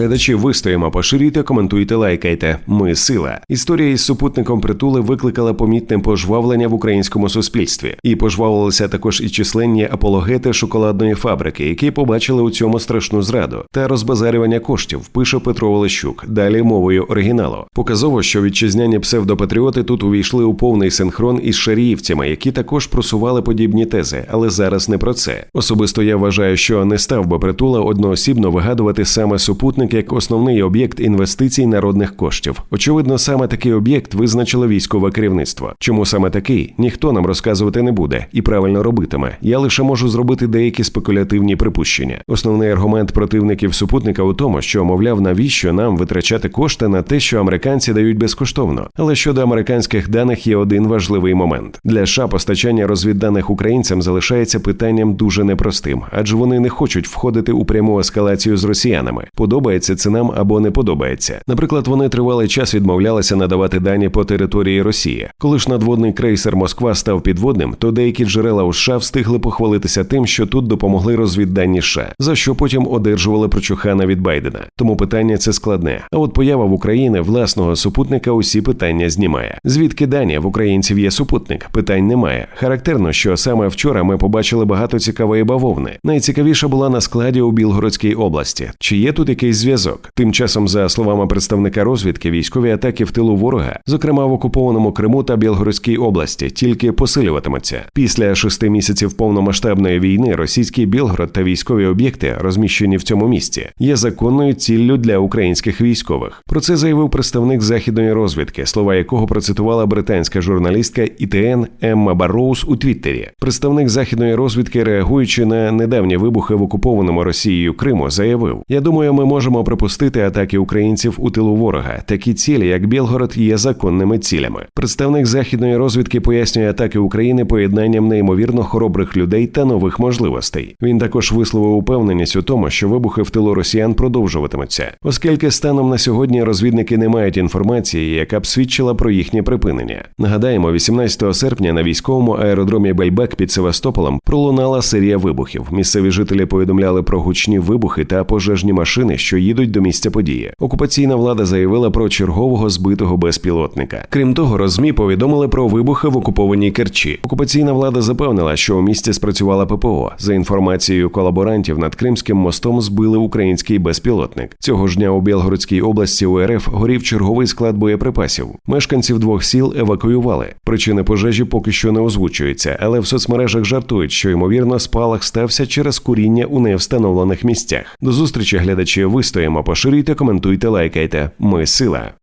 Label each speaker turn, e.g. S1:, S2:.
S1: Глядачі вистоїмо, поширюйте, коментуйте, лайкайте. Ми сила. Історія із супутником притули викликала помітне пожвавлення в українському суспільстві, і пожвавилися також і численні апологети шоколадної фабрики, які побачили у цьому страшну зраду та розбазарювання коштів. Пише Петро Олещук. Далі мовою оригіналу. Показово, що вітчизняні псевдопатріоти тут увійшли у повний синхрон із шаріївцями, які також просували подібні тези, але зараз не про це. Особисто я вважаю, що не став би притула одноосібно вигадувати саме супутник як основний об'єкт інвестицій народних коштів. Очевидно, саме такий об'єкт визначило військове керівництво. Чому саме такий, ніхто нам розказувати не буде і правильно робитиме. Я лише можу зробити деякі спекулятивні припущення. Основний аргумент противників супутника у тому, що мовляв, навіщо нам витрачати кошти на те, що американці дають безкоштовно. Але щодо американських даних є один важливий момент для США постачання розвідданих українцям залишається питанням дуже непростим, адже вони не хочуть входити у пряму ескалацію з росіянами. Подобається це нам або не подобається. Наприклад, вони тривалий час відмовлялися надавати дані по території Росії. Коли ж надводний крейсер Москва став підводним, то деякі джерела у США встигли похвалитися тим, що тут допомогли розвіддані США, за що потім одержували прочухана від Байдена. Тому питання це складне. А от поява в Україні власного супутника усі питання знімає. Звідки дані в українців є супутник? Питань немає. Характерно, що саме вчора ми побачили багато цікавої бавовни. Найцікавіша була на складі у Білгородській області. Чи є тут якийсь зв'язок? Тим часом, за словами представника розвідки, військові атаки в тилу ворога, зокрема в окупованому Криму та Білгородській області, тільки посилюватимуться. Після шести місяців повномасштабної війни російський Білгород та військові об'єкти, розміщені в цьому місці, є законною ціллю для українських військових. Про це заявив представник західної розвідки, слова якого процитувала британська журналістка ІТН Емма Барроуз у Твіттері. Представник західної розвідки, реагуючи на недавні вибухи в окупованому Росією Криму, заявив: Я думаю, ми можемо припустити атаки українців у тилу ворога. Такі цілі, як Білгород, є законними цілями. Представник західної розвідки пояснює атаки України поєднанням неймовірно хоробрих людей та нових можливостей. Він також висловив упевненість у тому, що вибухи в тилу росіян продовжуватимуться, оскільки станом на сьогодні розвідники не мають інформації, яка б свідчила про їхнє припинення. Нагадаємо, 18 серпня на військовому аеродромі Бельбек під Севастополем пролунала серія вибухів. Місцеві жителі повідомляли про гучні вибухи та пожежні машини, що їдуть до місця події. Окупаційна влада заявила про чергового збитого безпілотника. Крім того, розмі повідомили про вибухи в окупованій Керчі. Окупаційна влада запевнила, що у місті спрацювала ППО. За інформацією колаборантів над Кримським мостом збили український безпілотник. Цього ж дня у Білгородській області УРФ горів черговий склад боєприпасів. Мешканців двох сіл евакуювали. Причини пожежі поки що не озвучуються, але в соцмережах жартують, що ймовірно спалах стався через куріння у невстановлених місцях. До зустрічі глядачі вистоїмо, поширюйте, коментуйте, лайкайте. Ми сила.